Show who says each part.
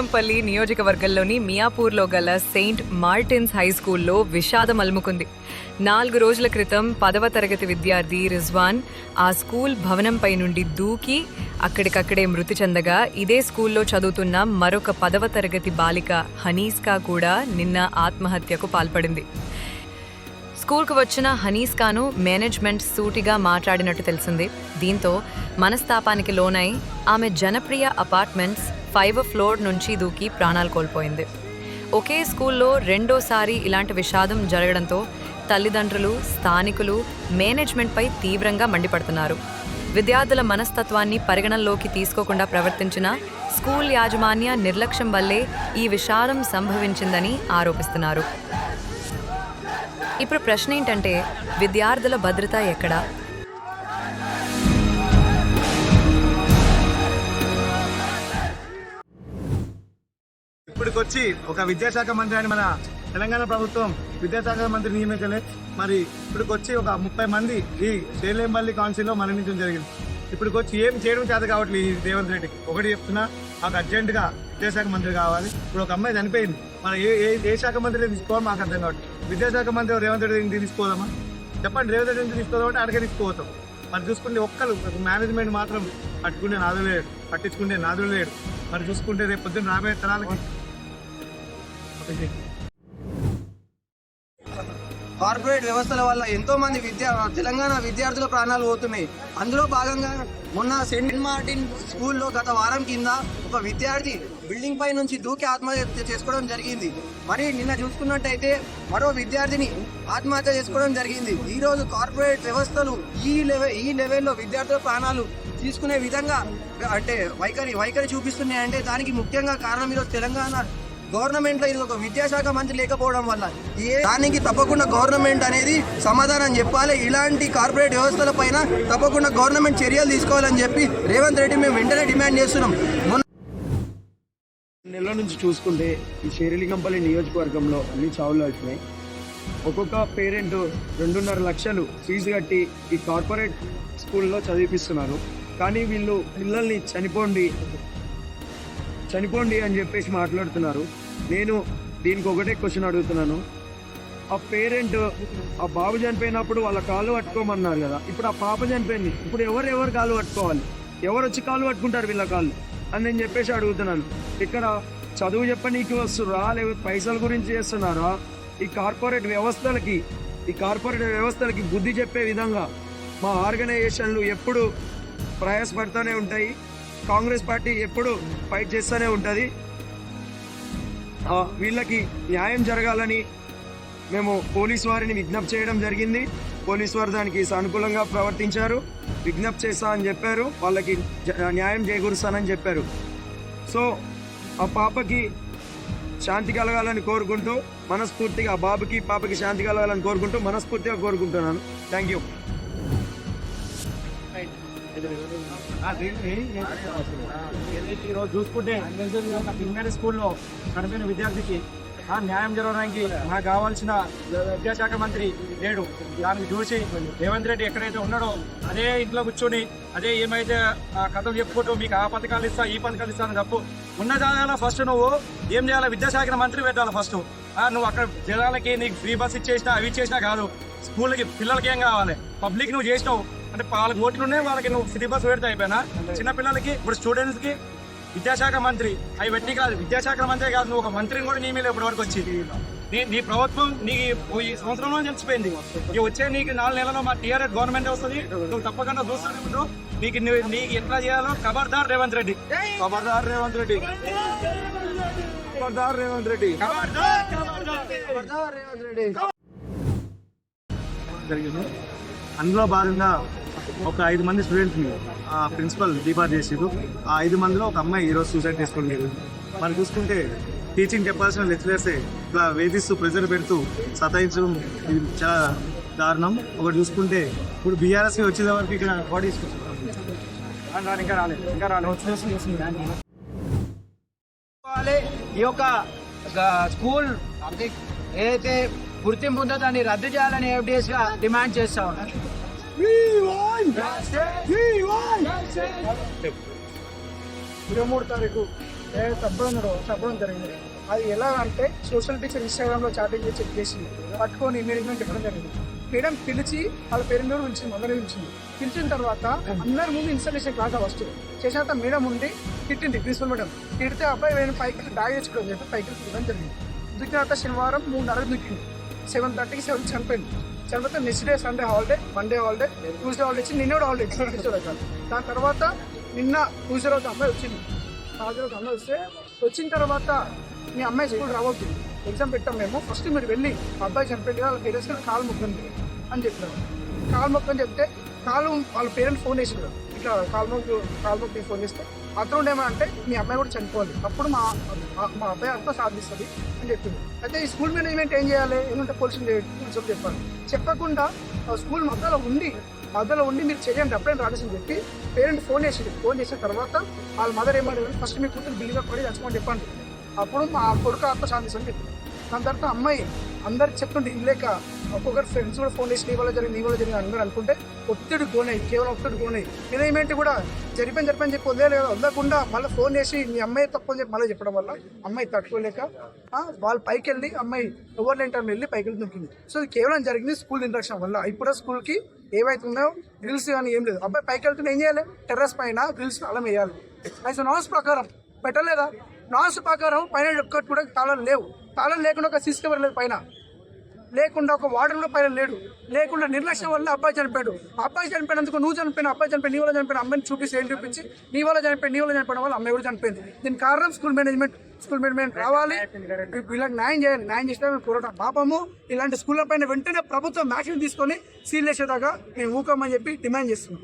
Speaker 1: లింగంపల్లి నియోజకవర్గంలోని మియాపూర్లో గల Saint Martin's high స్కూల్లో విషాదం అలుముకుంది. నాలుగు రోజుల క్రితం పదవ తరగతి విద్యార్థి రిజ్వాన్ ఆ స్కూల్ భవనంపై నుండి దూకి అక్కడికక్కడే మృతి చెందగా ఇదే స్కూల్లో చదువుతున్న మరొక పదవ తరగతి బాలిక హనీస్కా కూడా నిన్న ఆత్మహత్యకు పాల్పడింది. స్కూల్కు వచ్చిన హనీస్కాను మేనేజ్మెంట్ సూటిగా మాట్లాడినట్టు తెలిసింది. దీంతో మనస్తాపానికి లోనై ఆమె జనప్రియ అపార్ట్మెంట్స్ ఫైవ్ ఫ్లోర్ నుంచి దూకి ప్రాణాలు కోల్పోయింది. ఒకే స్కూల్లో రెండోసారి ఇలాంటి విషాదం జరగడంతో తల్లిదండ్రులు స్థానికులు మేనేజ్మెంట్పై తీవ్రంగా మండిపడుతున్నారు. విద్యార్థుల మనస్తత్వాన్ని పరిగణనలోకి తీసుకోకుండా ప్రవర్తించిన స్కూల్ యాజమాన్య నిర్లక్ష్యం వల్లే ఈ విషాదం సంభవించిందని ఆరోపిస్తున్నారు. ఇప్పుడు ప్రశ్న ఏంటంటే విద్యార్థుల భద్రత ఎక్కడ?
Speaker 2: వచ్చి ఒక విద్యాశాఖ మంత్రి అని మన తెలంగాణ ప్రభుత్వం విద్యాశాఖ మంత్రి నియమించలే. మరి ఇప్పటికొచ్చి ఒక ముప్పై మంది ఈ శేలేంపల్లి కౌన్సిల్లో మరణించడం జరిగింది. ఇప్పటికొచ్చి ఏం చేయడం చేత కావట్లేదు ఈ రేవంత్ రెడ్డికి. ఒకటి చెప్తున్నా మాకు అర్జెంటుగా విద్యాశాఖ మంత్రి కావాలి. ఇప్పుడు ఒక అమ్మాయి చనిపోయింది. మన ఏ ఏ శాఖ మంత్రి తీసుకోవాలి మాకు అర్థం కావట్లేదు. విద్యాశాఖ మంత్రి రేవంత్ రెడ్డి తీసుకోదామా చెప్పండి రేవంత్ రెడ్డి ఇంటికి తీసుకోదామంటే అడగ తీసుకోవతాం మరి చూసుకుంటే ఒక్కరు మేనేజ్మెంట్ మాత్రం పట్టుకునే నాదులు లేడు. పట్టించుకునే నాదులు లేడు. మరి చూసుకుంటే రేపు పొద్దున్న రాబోయే తరాలకి
Speaker 3: కార్పొరేట్ వ్యవస్థల వల్ల ఎంతో మంది విద్యా తెలంగాణ విద్యార్థుల ప్రాణాలు పోతున్నాయి. అందులో భాగంగా మొన్న సెయింట్ మార్టిన్ స్కూల్లో గత వారం కింద ఒక విద్యార్థి బిల్డింగ్ పై నుంచి దూకి ఆత్మహత్య చేసుకోవడం జరిగింది. మరి నిన్న చూసుకున్నట్టయితే మరో విద్యార్థిని ఆత్మహత్య చేసుకోవడం జరిగింది. ఈ రోజు కార్పొరేట్ వ్యవస్థలు ఈ లెవెల్ ఈ లెవెల్లో విద్యార్థుల ప్రాణాలు తీసుకునే విధంగా అంటే వైఖరి వైఖరి చూపిస్తున్నాయి అంటే దానికి ముఖ్యంగా కారణం ఈరోజు తెలంగాణ గవర్నమెంట్లో ఇది ఒక విద్యాశాఖ మంత్రి లేకపోవడం వల్ల ఏ దానికి తప్పకుండా గవర్నమెంట్ అనేది సమాధానం చెప్పాలి. ఇలాంటి కార్పొరేట్ వ్యవస్థల పైన తప్పకుండా గవర్నమెంట్ చర్యలు తీసుకోవాలని చెప్పి రేవంత్ రెడ్డి మేము వెంటనే డిమాండ్ చేస్తున్నాం. నెలల
Speaker 4: నెల నుంచి చూసుకుంటే ఈ షేరిలింగంపల్లి నియోజకవర్గంలో అన్ని చావులు వచ్చినాయి. ఒక్కొక్క పేరెంట్ రెండున్నర లక్షలు ఫీజు కట్టి ఈ కార్పొరేట్ స్కూల్లో చదివిపిస్తున్నారు. కానీ వీళ్ళు పిల్లల్ని చనిపోండి చనిపోండి అని చెప్పేసి మాట్లాడుతున్నారు. నేను దీనికి ఒకటే క్వశ్చన్ అడుగుతున్నాను. ఆ పేరెంట్ ఆ బాబు చనిపోయినప్పుడు వాళ్ళ కాళ్ళు పట్టుకోమన్నారు కదా. ఇప్పుడు ఆ పాప చనిపోయింది. ఇప్పుడు ఎవరు ఎవరు కాళ్ళు పట్టుకోవాలి? ఎవరు వచ్చి కాళ్ళు పట్టుకుంటారు వీళ్ళ కాళ్ళు? అని నేను చెప్పేసి అడుగుతున్నాను. ఇక్కడ చదువు చెప్పనీకి వస్తురా లేకపోతే పైసల గురించి చేస్తున్నారా? ఈ కార్పొరేట్ వ్యవస్థలకి ఈ కార్పొరేట్ వ్యవస్థలకి బుద్ధి చెప్పే విధంగా మా ఆర్గనైజేషన్లు ఎప్పుడు ప్రయాసపడుతూనే ఉంటాయి. కాంగ్రెస్ పార్టీ ఎప్పుడు ఫైట్ చేస్తూనే ఉంటుంది. ఆ, వీళ్ళకి న్యాయం జరగాలని మేము పోలీస్ వారిని విజ్ఞప్తి చేయడం జరిగింది. పోలీస్ వారు దానికి సానుకూలంగా ప్రవర్తించారు. విజ్ఞప్తి చేస్తా అని చెప్పారు. వాళ్ళకి న్యాయం చేకూరుస్తానని చెప్పారు. సో ఆ పాపకి శాంతి కలగాలని కోరుకుంటూ మనస్ఫూర్తిగా ఆ బాబుకి పాపకి శాంతి కలగాలని కోరుకుంటూ మనస్ఫూర్తిగా కోరుకుంటున్నాను. Thank you.
Speaker 2: ఈరోజు చూసుకుంటే ప్రిమినరీ స్కూల్లో చనిపోయిన విద్యార్థికి ఆ న్యాయం జరగడానికి నాకు కావాల్సిన విద్యాశాఖ మంత్రి లేడు. దానికి చూసి రేవంత్ రెడ్డి ఎక్కడైతే ఉన్నాడో అదే ఇంట్లో కూర్చొని అదే ఏమైతే ఆ కథలు చెప్పుకుంటూ మీకు ఆ పథకాలు ఇస్తా ఈ పథకాలు ఇస్తాను తప్పు ఉన్న జాగాలో ఫస్ట్ నువ్వు ఏం చేయాలి? విద్యాశాఖ మంత్రి పెట్టాలి ఫస్ట్ నువ్వు అక్కడ జనాలకి నీకు ఫ్రీ బస్ ఇచ్చేసినా అవి ఇచ్చేసినా కాదు. స్కూల్కి పిల్లలకి ఏం కావాలి? పబ్లిక్ నువ్వు చేసినావు. అంటే వాళ్ళకి ఓట్లు ఉన్నాయి వాళ్ళకి నువ్వు ఫ్రీ బస్ పెడితే అయిపోయినా? చిన్న పిల్లలకి ఇప్పుడు స్టూడెంట్స్కి విద్యాశాఖ మంత్రి. అవి పెట్టి కాదు విద్యాశాఖ మంత్రి కాదు నువ్వు ఒక మంత్రిని కూడా నీ మీద ఇప్పటి వరకు వచ్చి. నీ నీ ప్రభుత్వం నీకు ఈ సంవత్సరంలో తెలిసిపోయింది ఇక వచ్చే నీకు నాలుగు నెలల్లో మా టీఆర్ఎస్ గవర్నమెంట్ వస్తుంది. నువ్వు తప్పకుండా చూస్తానే నీకు నీకు ఎట్లా చేయాలో ఖబర్దార్ రేవంత్ రెడ్డి.
Speaker 4: ఖబర్దార్ రేవంత్ రెడ్డి. ఖబర్దార్ రేవంత్ రెడ్డి.
Speaker 2: ఖబర్దార్ ఖబర్దార్ జరిగింది. అందులో భాగంగా ఒక ఐదు మంది స్టూడెంట్స్ని ఆ ప్రిన్సిపల్ డిపార్ట్ చేసారు ఆ ఐదు మందిలో ఒక అమ్మాయి ఈరోజు సూసైడ్ చేసుకోవడం జరిగింది. మరి చూసుకుంటే టీచింగ్ చెప్పాల్సిన లెక్చరర్సే ఇట్లా వేధిస్తూ ప్రెజర్ పెడుతూ సతాయించడం ఇది చాలా దారుణం. ఒకటి చూసుకుంటే ఇప్పుడు బీఆర్ఎస్కి వచ్చే వరకు ఇక్కడ బాడీ ఇంకా రాలేదు. ఇంకా రాలేదు.
Speaker 3: చేసుకోవాలి. ఈ యొక్క స్కూల్ ఏదైతే గుర్తింపు ఉందో దాన్ని రద్దు చేయాలని ఎఫ్డిఎస్గా డిమాండ్ చేస్తా ఉన్నాం
Speaker 2: ఇరవై మూడు తారీఖు.
Speaker 5: ఏ తప్పడం జరిగింది. అది ఎలా అంటే సోషల్ టీచర్ ఇన్స్టాగ్రామ్లో చాటింగ్ చేసి చెక్ చేసి పట్టుకొని మేనేజ్మెంట్ చెప్పడం జరిగింది. మేడం పిలిచి వాళ్ళ పేరెంట్ కూడా పిలిచింది మదర్ పిలిచింది పిలిచిన తర్వాత అందరి ముందు ఇన్స్టాలేషన్ క్లాస్ ఫస్ట్ చేశాక మేడం ఉండి తిట్టింది ప్రిన్సిపల్ మేడం. తిడితే అబ్బాయి వేరే పైకి బ్యాగ్ తెచ్చుకోవడం చెప్పి పైకి తిట్టడం జరిగింది. దుక్కిన తర్వాత శనివారం మూడున్నర దుక్కింది సెవెన్ థర్టీకి సెవెన్ చనిపోయింది. చనిపోతే next day Sunday holiday Monday holiday Tuesday holiday ఇచ్చి నిన్న కూడా హాలిడే ఇచ్చింది దాని తర్వాత నిన్న ట్యూస్డే రోజు అమ్మాయి వచ్చింది. తాజా రోజు అమ్మాయి వస్తే వచ్చిన తర్వాత మీ అమ్మాయి స్కూల్ రావద్దు. ఎగ్జామ్ పెట్టాం మేము. ఫస్ట్ మీరు వెళ్ళి మా అబ్బాయి చనిపోయింది వాళ్ళ పేరెంట్స్ కాలు మొక్కండి అని చెప్పినారు కాలు మొక్కని చెప్తే కాలు వాళ్ళ పేరెంట్స్ ఫోన్ చేసిండు ఇట్లా కాల్మోకి కాల్మోకి ఫోన్ చేస్తే అతను ఏమంటే మీ అమ్మాయి కూడా చనిపోవాలి. అప్పుడు మా మా- మా అబ్బాయి అంతా సాధిస్తుంది అని చెప్పింది అయితే ఈ స్కూల్ మేనేజ్మెంట్ ఏం చేయాలి? ఏమంటే పోలీసులు చెప్పి చెప్పాలి. చెప్పకుండా ఆ స్కూల్ మధ్యలో ఉండి మధ్యలో ఉండి మీరు చేయండి అప్పుడే రాడేసి చెప్పి పేరెంట్ ఫోన్ చేసింది ఫోన్ చేసిన తర్వాత వాళ్ళ మదర్ ఏమంటారు ఫస్ట్ మీ కూతురు బిల్లుగా పడి చచ్చుకోమని చెప్పండి. అప్పుడు మా కొడుకు ఆత్మ సాధిస్తుంది అని చెప్పి. దాని తర్వాత అమ్మాయి అందరికి చెప్తుంటే ఇల్లేక ఒక్కొక్కరు ఫ్రెండ్స్ కూడా ఫోన్ చేసి నీ వల్ల జరిగింది నీ వల్ల జరిగింది అందరూ అనుకుంటే ఒత్తిడి గోనయ్యి కేవలం ఒత్తిడి గోనయ్యి మేనేజ్మెంట్ కూడా జరిపని జరిపని చెప్పి వదిలేదు కదా. వదలకుండా మళ్ళీ ఫోన్ చేసి మీ అమ్మాయి తప్పు అని చెప్పి మళ్ళీ చెప్పడం వల్ల అమ్మాయి తట్టుకోలేక వాళ్ళు పైకి వెళ్ళి అమ్మాయి ఎవరు లేంటారు వెళ్ళి పైకి వెళ్ళి దొరికింది. సో ఇది కేవలం జరిగింది స్కూల్ ఇంట్రక్షన్ వల్ల. ఇప్పుడు స్కూల్కి ఏవైతే ఉన్నాయో గ్రిల్స్ కానీ ఏం లేదు. అబ్బాయి పైకి వెళ్తున్నా ఏం చేయాలి? టెర్రస్ పైన గ్రిల్స్ అలా వేయాలి. అయితే నాన్స్ ప్రకారం పెట్టలేదా? నాన్స్ ప్రకారం పైన ఒక్కటి కూడా తాళాలు లేవు. తాళాలు లేకుండా ఒక సీసీ కెమెరా లేదు పైన. లేకుండా ఒక వార్డన్లో కూడా పైన లేడు. లేకుండా నిర్లక్ష్యం వల్ల అబ్బాయి చనిపోయాడు. అబ్బాయి చనిపోయినందుకు నువ్వు చనిపోయిన అబ్బాయి చనిపోయి నీ వల్ల చనిపోయిన అమ్మాయిని చూపించి ఏం చూపించి? నీ వల్ల చనిపోయి నీ వల్ల చనిపోయిన వల్ల అమ్మాయి కూడా చనిపోయింది. దీని కారణం స్కూల్ మేనేజ్మెంట్ స్కూల్ మేనేజ్మెంట్ రావాలి. వీళ్ళకి న్యాయం చేయాలి. న్యాయం చేసిన పోరాటం. పాపము ఇలాంటి స్కూళ్ళ పైన వెంటనే ప్రభుత్వం యాక్షన్ తీసుకొని సీల్ చేసేదాకా మేము ఊకమని చెప్పి డిమాండ్ చేస్తున్నాం.